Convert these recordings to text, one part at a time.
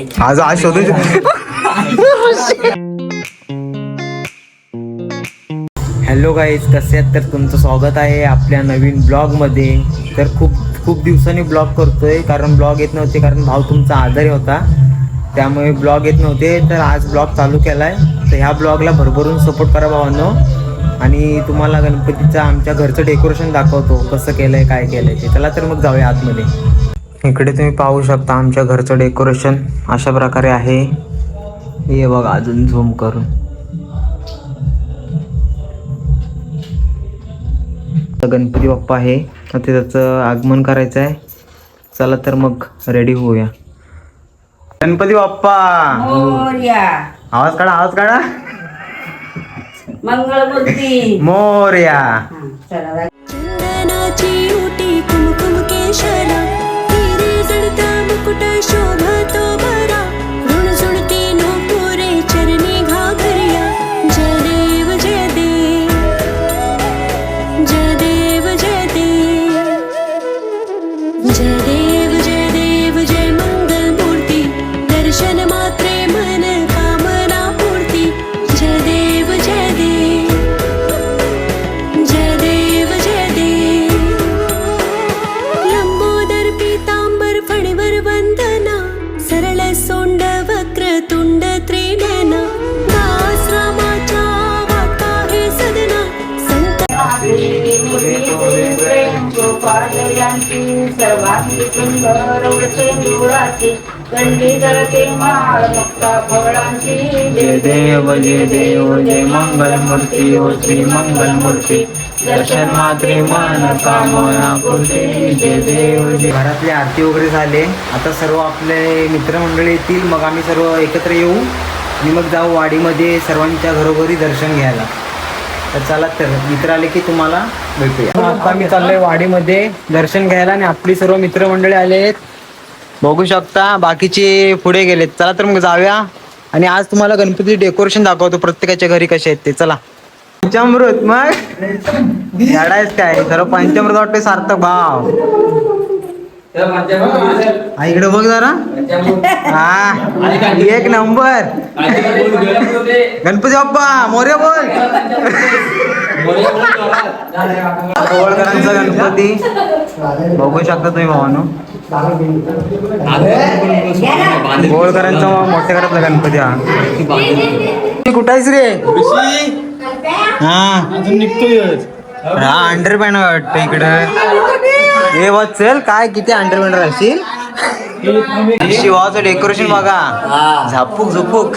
आज आज शोधून हॅलो गाईज कसे आहेत? तर तुमचं स्वागत आहे आपल्या नवीन ब्लॉगमध्ये तर खूप खूप दिवसांनी ब्लॉग करतोय कारण ब्लॉग येत नव्हते कारण भाऊ तुमचा आजारी होता. त्यामुळे ब्लॉग येत नव्हते तर आज ब्लॉग चालू केला आहे तर ह्या ब्लॉगला भरभरून सपोर्ट करा भावांनो. आणि तुम्हाला गणपतीचं आमच्या घरचं डेकोरेशन दाखवतो कसं केलं आहे काय केलं आहे ते. चला तर मग जाऊया आतमध्ये. इकडे तुम्ही पाहू शकता आमच्या घरचं डेकोरेशन अशा प्रकारे आहे. हे बघा अजून झूम करून. गणपती बाप्पा आहे. आता त्याचं आगमन करायचं आहे. चला तर मग रेडी होऊया. गणपती बाप्पा! मोर्या. आवाज काढा आवाज काढा. मंगळमूर्ती. मोर्या. सर्वांगी सुंदर उडते निवडाची दंडी जळते माळ मुक्ता फळांची जय देव जय देव जय मंगल मूर्ती हो श्री मंगल मूर्ती दर्शन मात्रे मन कामना पूर्ती. जय देव जय घरातली आरती वगैरे झाले. आता सर्व आपले मित्रमंडळी येतील मग आम्ही सर्व एकत्र येऊ. आणि मग जाऊ वाडीमध्ये सर्वांच्या घरोघरी दर्शन घ्यायला. तर चला तर मित्र आले की तुम्हाला भेटूया. आता मी चाललोय वाडीमध्ये दर्शन घ्यायला आणि आपली सर्व मित्रमंडळी आले आहेत. बघू शकता बाकीचे पुढे गेलेत. चला तर मग जाऊया. आणि आज तुम्हाला गणपती डेकोरेशन दाखवतो. प्रत्येकाच्या घरी कसे आहेत ते. चला. पंचामृत मग? झाडायच काय? सर्व पंचामृत वाटते सार्थक. भाव. हा, इकडे बघ जरा. हा एक नंबर. गणपती बाप्पा मोर्या बोल. कोवळकरांचा गणपती. बघू शकता तुम्ही भावानो. गोळकरांचा मोठ्या घरातला गणपती हा. कुठं आहेस रे? हा. अजून निघतोय. हा अंडर पॅन्ट वाटतं इकडं. हे बघ चल काय किती अंडर पॅन्ट राहशील शिवाचं डेकोरेशन बघा. झापूक झुपूक.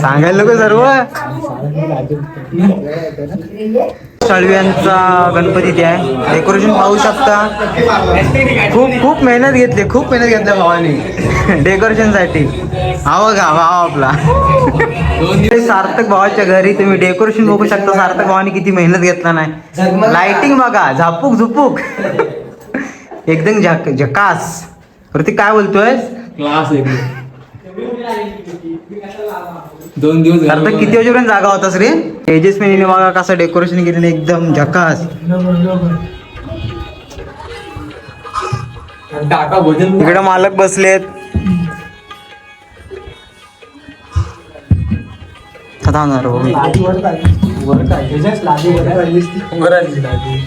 सांगायला नको सर्व. साळव्यांचा गणपती ते आहे. डेकोरेशन पाहू शकता. खूप खूप मेहनत घेतली खूप मेहनत घेतल्या भावाने. डेकोरेशनसाठी. का बघा भाव आपला. सार्थक भावाच्या घरी तुम्ही डेकोरेशन बघू शकता. सार्थक भावाने किती मेहनत घेतला नाही. लाइटिंग बघा झापूक झुपूक. एकदम झक झकास. वरती काय बोलतोय क्लास दोन दिवस सार्थक किती वाजेपर्यंत जागा होतास रे? तेजस्विनीने बघा कसं डेकोरेशन केलेलं एकदम झकास. टाका भोजन. इकडे मालक बसलेत. हो.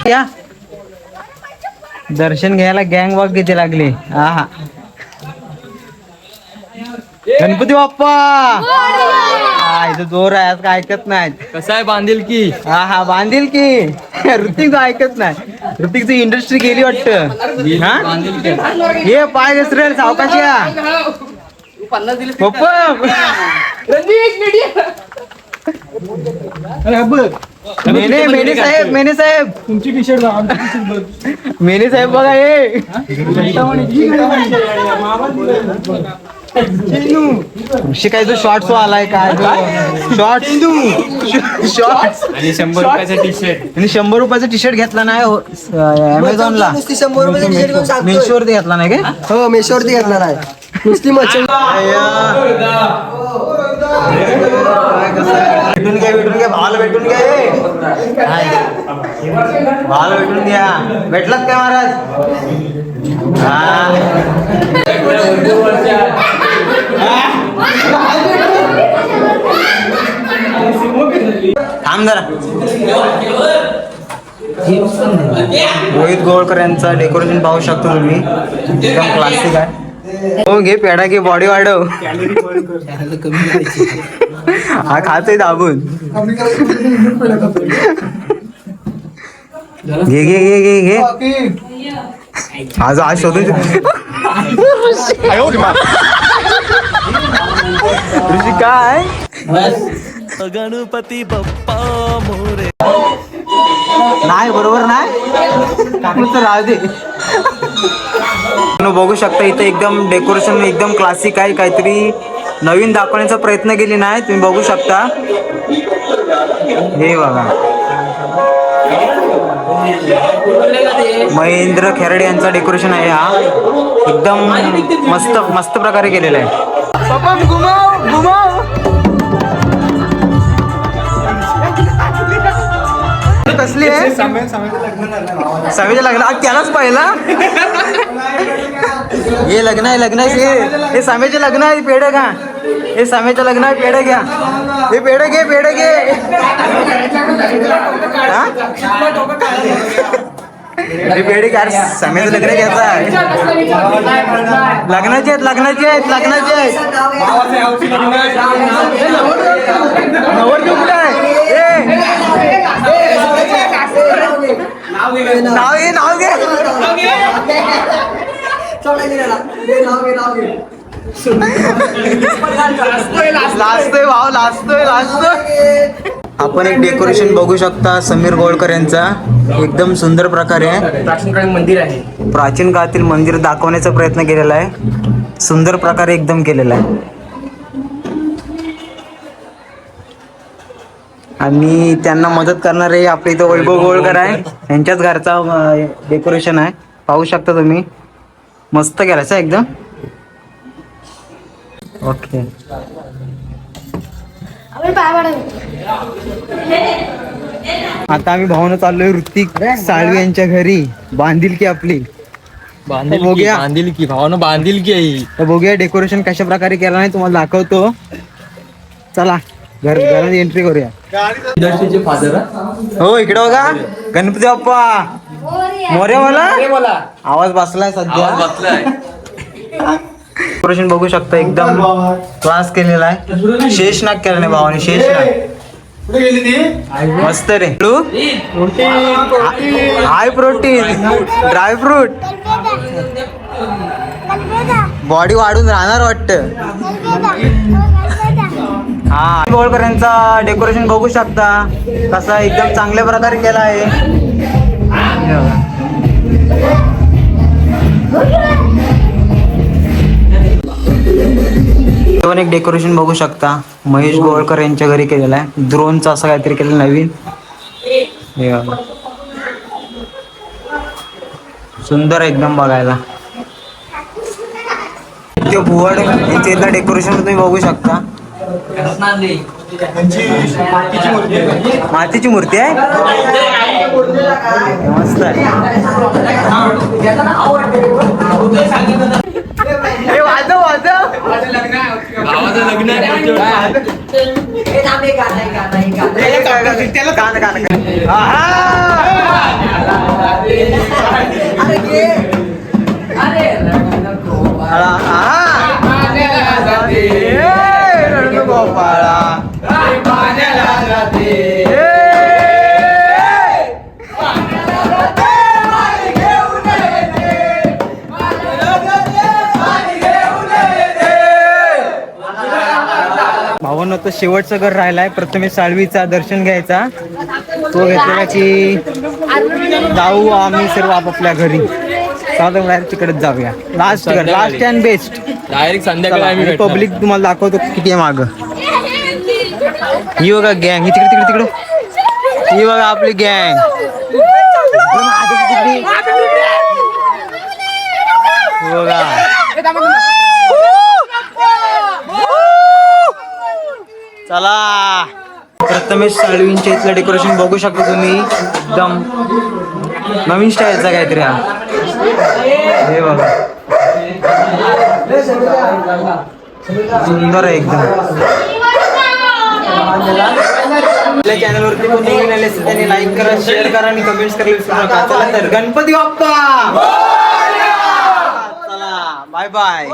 या. दर्शन घ्यायला गँग वॉक किती लागली? हा गणपती बाप्पा. हा, इथं जोर आहे आज काय ऐकत नाहीत. कसं आहे बांधील की? हा हा बांधील की. ऋतिक ऐकत नाही. ऋतिकची इंडस्ट्री गेली वाटत. हा? पाय घसरेल सावकाशी या. पप्पा. मेने मेने साहेब मेने साहेब. तुमची टी शर्ट मेने साहेब बघा हे? काय तो शॉर्ट आलाय काय? शॉर्ट शॉर्ट आणि शंभर रुपयाचा टी शर्ट आणि शंभर रुपयाचा टी शर्ट घेतला नाही अमेझॉनला शंभर रुपयाची. मेशोवरती घेतला नाही काय? हो मेशोवरती घेतला नाही. नुसती मच्छी भेटून घ्या भेटून घ्या भावाला भेटून घ्या. भावाला भेटून घ्या. भेटलात काय महाराज? हा थांब जरा. रोहित गोळकर यांचा डेकोरेशन पाहू शकतो तुम्ही. एकदम क्लासिक आहे. हो घे पेढा घे बॉडी वाढव. हा खातोय दाबून. घे घे घे घे घे. आज आज शोधून ऋषी काय गणपती बाप्पा मोरे। नाही बरोबर नाही तर राहू दे. बघू शकता इथे एकदम डेकोरेशन एकदम क्लासिक आहे. काहीतरी नवीन दाखवण्याचा प्रयत्न केली नाही तुम्ही बघू शकता. हे बघा. महेंद्र खेरडे यांचा डेकोरेशन आहे हा. एकदम मस्त मस्त प्रकारे केलेला आहे. कसली आहे? सहावीच्या लग्न आ, त्यालाच पाहिला? हे लग्न आहे लग्न आहे हे. हे सामेचे लग्न आहे पेढ का हे सामेचं लग्न आहे पेढे घ्या हे? पेढे घे पेढे घे हे पेढे काय सामेचं लग्न घ्यायचं आहे लग्नाचे आहेत लग्नाचे आहेत लग्नाचे आहेत कुठे आहे ए! नाव घे नाव घे लाजतोय भाव लाजतोय लाजतोय. आपण एक डेकोरेशन बघू शकता समीर गोळकर यांचा. एकदम सुंदर प्रकारे प्राचीन काळी मंदिर आहे. प्राचीन काळातील मंदिर दाखवण्याचा प्रयत्न केलेला आहे. सुंदर प्रकारे एकदम केलेला आहे. आणि त्यांना मदत करणारे आपले इथं वैभव गोळकर आहे. यांच्याच घरचा डेकोरेशन आहे. पाहू शकता तुम्ही. मस्त केलायचं एकदम. ओके आता आम्ही भावना चाललोय ऋतिक साळवी यांच्या घरी. बांधील की आपली. बांधील की बघूया. बांधील की भावानं बांधील की आई तर बघूया डेकोरेशन कशा प्रकारे केलं नाही तुम्हाला दाखवतो. चला घर घरात एंट्री करूया. दर्शीचे फादर हो? इकडे बघा. गणपती बाप्पा. मोरे मला आवाज बसलाय सध्या. डेकोरेशन बघू शकता एकदम क्लास केलेला आहे. शेषनाग केला नाही भावाने शेषनाग मस्त रे. High protein dry fruit body वाढून राहणार वाटतं. हा गोळकर यांचा डेकोरेशन बघू शकता. कसा एकदम चांगल्या प्रकारे केला आहे. पण एक डेकोरेशन बघू शकता. महेश गोवळकर यांच्या घरी केलेलं आहे. ड्रोनचं असं काहीतरी केलं नवीन. हे सुंदर एकदम बघायला. ते भुवड इथे डेकोरेशन तुम्ही बघू शकता. मातीची मूर्ती आहे? मस्त आहे. भावाचं लग्न आहे ए, गाणं, गाणं, गाणं. भावांनो तो शेवटचं घर राहिलाय. प्रथमेश साळवीचा दर्शन घ्यायचा. तो घेतलेला की जाऊ आम्ही सर्व आपापल्या घरी. तर तिकडेच जाऊया. लास्ट घर लास्ट अँड बेस्ट डायरेक्ट संध्याकाळी आम्ही. पब्लिक तुम्हाला दाखवतो किती आहे माग. ही बघा गँग ही तिकडे तिकडे. तिकडे ही बघा आपली गँग बघा. चला. प्रथमेश साळवींच्या इथलं डेकोरेशन बघू शकता तुम्ही. एकदम नवीन स्टाईलचा काहीतरी हा. हे बघा. सुंदर आहे एकदम. आपल्या चॅनलवरती कोणी नवीन आले असेल त्यांनी लाईक करा शेअर करा आणि कमेंट्स करायला विसरू नका चला तर गणपती बाप्पा. चला बाय बाय